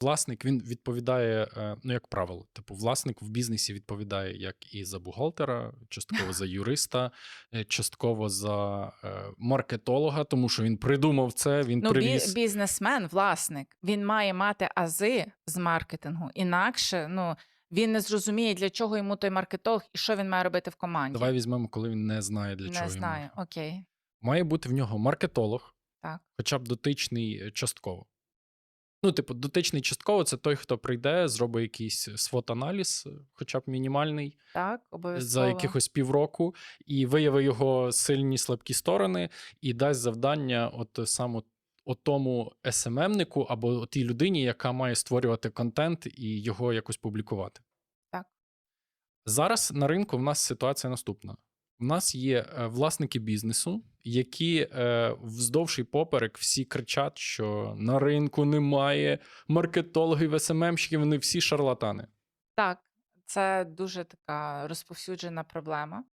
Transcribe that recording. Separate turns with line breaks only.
Власник він відповідає, е, ну як правило, типу, власник в бізнесі відповідає як і за бухгалтера, частково за юриста, е, частково за е, маркетолога, тому що він придумав це, він
Ну,
привіз.
бізнесмен, власник, він має мати ази з маркетингу. Інакше ну, він не зрозуміє, для чого йому той маркетолог і що він має робити в команді.
Давай візьмемо, коли він не знає для
не
чого
знаю.
йому.
Окей.
Має бути в нього маркетолог,
Так.
хоча б дотичний частково. Ну, типу, дотичний частково це той, хто прийде, зробить якийсь свот-аналіз, е, хоча б мінімальний,
Так,
за якихось півроку, і виявить його сильні слабкі сторони, і дасть завдання от саме тому СММнику або тій людині, яка має створювати контент і його якось публікувати.
Так.
Зараз на ринку в нас ситуація наступна: у нас є е, власники бізнесу, які е, вздовж і поперек всі кричать, що на ринку немає маркетологів, СММщиків, вони всі шарлатани.
Так, це дуже така розповсюджена проблема.